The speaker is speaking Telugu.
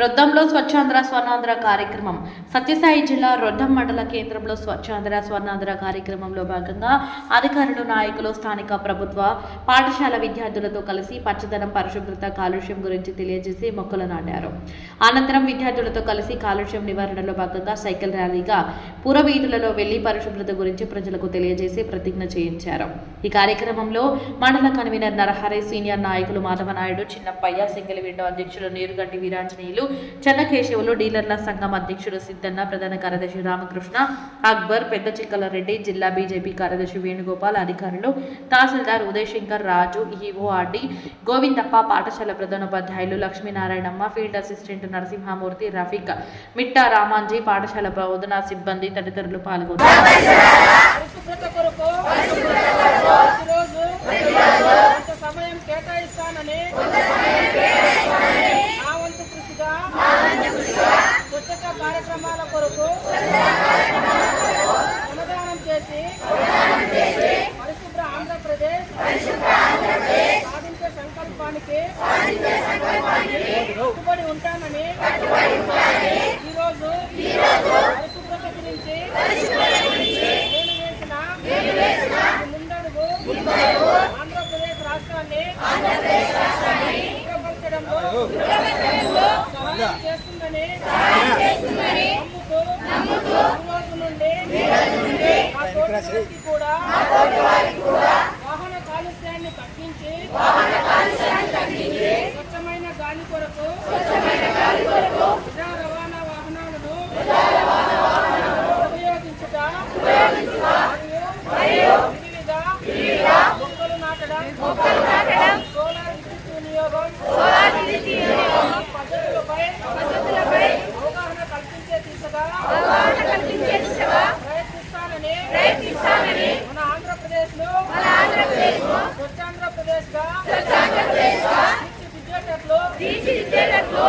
రొద్దంలో స్వచ్ఛాంధ్ర స్వర్ణాంధ్ర కార్యక్రమం. సత్యసాయి జిల్లా రొద్దం మండల కేంద్రంలో స్వచ్ఛాంధ్ర స్వర్ణాంధ్ర కార్యక్రమంలో భాగంగా అధికారులు నాయకులు స్థానిక ప్రభుత్వ పాఠశాల విద్యార్థులతో కలిసి పచ్చదనం పరిశుభ్రత కాలుష్యం గురించి తెలియజేసి మొక్కలు నాటారు. అనంతరం విద్యార్థులతో కలిసి కాలుష్యం నివారణలో భాగంగా సైకిల్ ర్యాలీగా పురవీధులలో వెళ్ళి పరిశుభ్రత గురించి ప్రజలకు తెలియజేసి ప్రతిజ్ఞ చేయించారు. ఈ కార్యక్రమంలో మండల కన్వీనర్ నరహరి సీనియర్ నాయకులు మాధవనాయుడు చిన్నప్పయ్య సింగిల్ విండో అధ్యక్షులు నీరుగంటి వీరాంజనేయులు చెన్నకేశవులు డీలర్ల సంఘం అధ్యక్షుడు సిద్ధన్న ప్రధాన కార్యదర్శి రామకృష్ణ అక్బర్ పెద్ద చిక్కల రెడ్డి జిల్లా బీజేపీ కార్యదర్శి వేణుగోపాల్ అధికారులు తహసీల్దార్ ఉదయశంకర్ రాజు ఈఓఆర్డి గోవిందప్ప పాఠశాల ప్రధానోపాధ్యాయులు లక్ష్మీనారాయణమ్మ ఫీల్డ్ అసిస్టెంట్ నరసింహమూర్తి రఫీక్ మిట్టా రామాంజీ పాఠశాల బోధనా సిబ్బంది తదితరులు పాల్గొన్నారు. సమయం కేటాయిస్తానని కార్యక్రమాల కొరకు అనుదానం చేసి పరిశుభ్ర ఆంధ్రప్రదేశ్ సాధించే సంకల్పానికి కట్టుబడి ఉంటానని ఈరోజు పరిశుభ్రత గురించి నేను వేసిన ముందడుగు ఆంధ్రప్రదేశ్ రాష్ట్రాన్ని కూడా వాహన కాలుష్యాన్ని తగ్గించి స్వచ్ఛమైన గాలి కొరకు స్వచ్ఛాంధ్రప్రదేశ్గా తీర్చిదిద్దేటట్లు